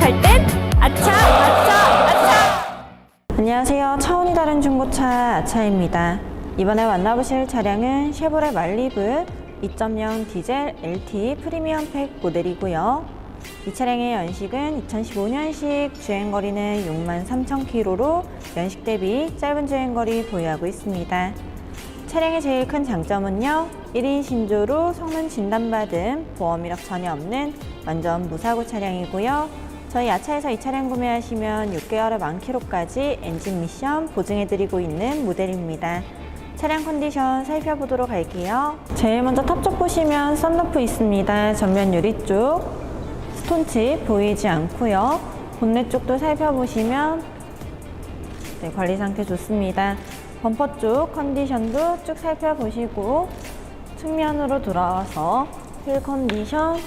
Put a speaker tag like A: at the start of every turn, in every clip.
A: 갈땐 아차 아차 아차 안녕하세요 차원이 다른 중고차 아차입니다 이번에 만나보실 차량은 쉐보레 말리브 2.0 디젤 LT 프리미엄 팩 모델이고요 이 차량의 연식은 2015년식 주행거리는 63,000km로 연식 대비 짧은 주행거리 보유하고 있습니다. 차량의 제일 큰 장점은요, 1인 신조로 성능 진단받은 보험 이력 전혀 없는 완전 무사고 차량이고요. 저희 야차에서 이 차량 구매하시면 6개월의 만키로까지 엔진 미션 보증해드리고 있는 모델입니다. 차량 컨디션 살펴보도록 할게요. 제일 먼저 탑쪽 보시면 썬루프 있습니다. 전면 유리 쪽 스톤칩 보이지 않고요. 본넷 쪽도 살펴보시면 네, 관리 상태 좋습니다. 범퍼 쪽 컨디션도 쭉 살펴보시고 측면으로 돌아와서 휠 컨디션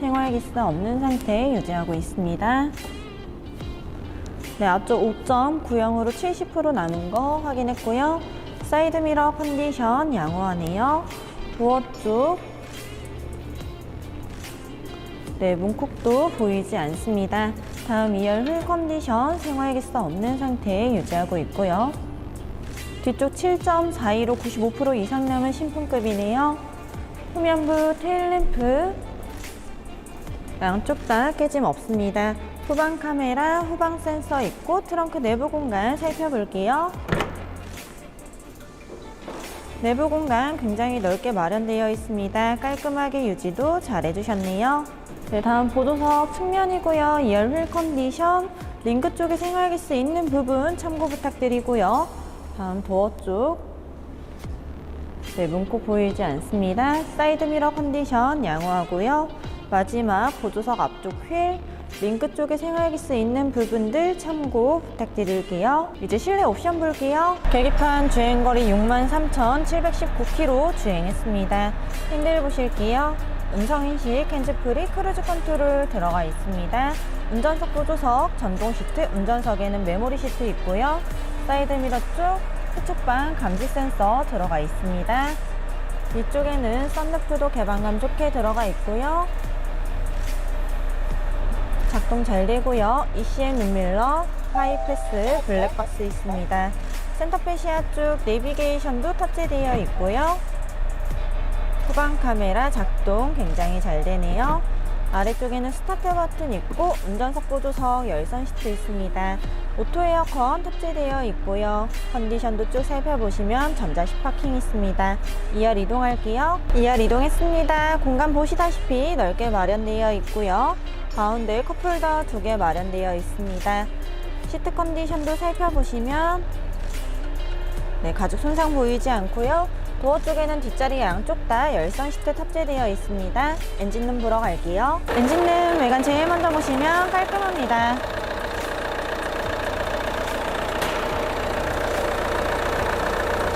A: 생활 기스 없는 상태 유지하고 있습니다. 네, 앞쪽 5.9형으로 70% 남은 거 확인했고요. 사이드 미러 컨디션 양호하네요. 도어 쪽 네, 문콕도 보이지 않습니다. 다음 2열 휠 컨디션 생활 기스 없는 상태 유지하고 있고요. 뒤쪽 7.42로 95% 이상 남은 신품급이네요. 후면부 테일램프 양쪽 다 깨짐 없습니다. 후방 카메라, 후방 센서 있고 트렁크 내부 공간 살펴볼게요. 내부 공간 굉장히 넓게 마련되어 있습니다. 깔끔하게 유지도 잘 해주셨네요. 네, 다음 보조석 측면이고요. 2열 휠 컨디션, 링크 쪽에 생활할 수 있는 부분 참고 부탁드리고요. 다음 도어 쪽. 네, 문콕 보이지 않습니다. 사이드 미러 컨디션 양호하고요. 마지막 보조석 앞쪽 휠, 링크 쪽에 생활할 수 있는 부분들 참고 부탁드릴게요. 이제 실내 옵션 볼게요. 계기판 주행거리 63,719km 주행했습니다. 핸들 보실게요. 음성인식 핸즈프리 크루즈 컨트롤 들어가 있습니다. 운전석 보조석 전동 시트, 운전석에는 메모리 시트 있고요. 사이드 미러 쪽 후측방 감지 센서 들어가 있습니다. 이쪽에는 썬루프도 개방감 좋게 들어가 있고요. 작동 잘 되고요. ECM 룸밀러, 하이패스, 블랙박스 있습니다. 센터페시아 쪽 내비게이션도 터치되어 있고요. 후방 카메라 작동 굉장히 잘 되네요. 아래쪽에는 스타트 버튼 있고 운전석 보조석 열선 시트 있습니다. 오토 에어컨 탑재되어 있고요. 컨디션도 쭉 살펴보시면 전자식 파킹 있습니다. 2열 이동할게요. 2열 이동했습니다. 공간 보시다시피 넓게 마련되어 있고요. 가운데 컵홀더 두 개 마련되어 있습니다. 시트 컨디션도 살펴보시면 네, 가죽 손상 보이지 않고요. 도어 쪽에는 뒷자리 양쪽 다 열선 시트 탑재되어 있습니다. 엔진룸 보러 갈게요. 엔진룸 외관 제일 먼저 보시면 깔끔합니다.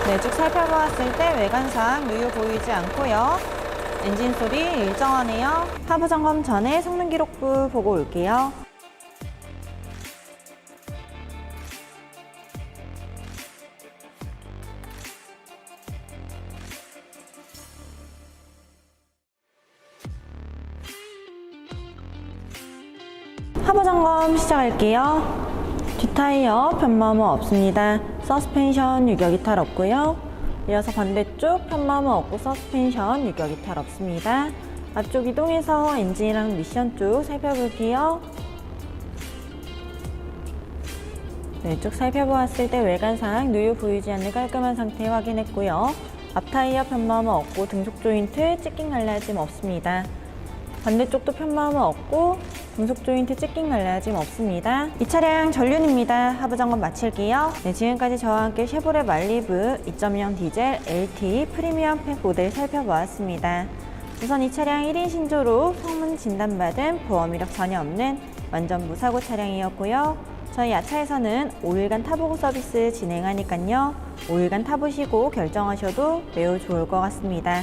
A: 네, 쭉 살펴보았을 때 외관상 누유 보이지 않고요. 엔진 소리 일정하네요. 하부 점검 전에 성능 기록부 보고 올게요. 하부 점검 시작할게요. 뒷타이어 편마모 없습니다. 서스펜션 유격 이 탈 없고요. 이어서 반대쪽 편마모 없고 서스펜션 유격 이탈 없습니다. 앞쪽 이동해서 엔진이랑 미션 쪽 살펴볼게요. 네, 쭉 살펴보았을 때 외관상 누유 보이지 않는 깔끔한 상태 확인했고요. 앞타이어 편마모 없고 등속 조인트 찢긴 갈라짐 없습니다. 반대쪽도 편마모 없고 금속 조인트 찢긴 갈라짐 없습니다. 이 차량 전륜입니다. 하부 점검 마칠게요. 네, 지금까지 저와 함께 쉐보레 말리브 2.0 디젤 LT 프리미엄 팩 모델 살펴보았습니다. 우선 이 차량 1인 신조로 성능 진단받은 보험 이력 전혀 없는 완전 무사고 차량이었고요. 저희 야차에서는 5일간 타보고 서비스 진행하니깐요. 5일간 타보시고 결정하셔도 매우 좋을 것 같습니다.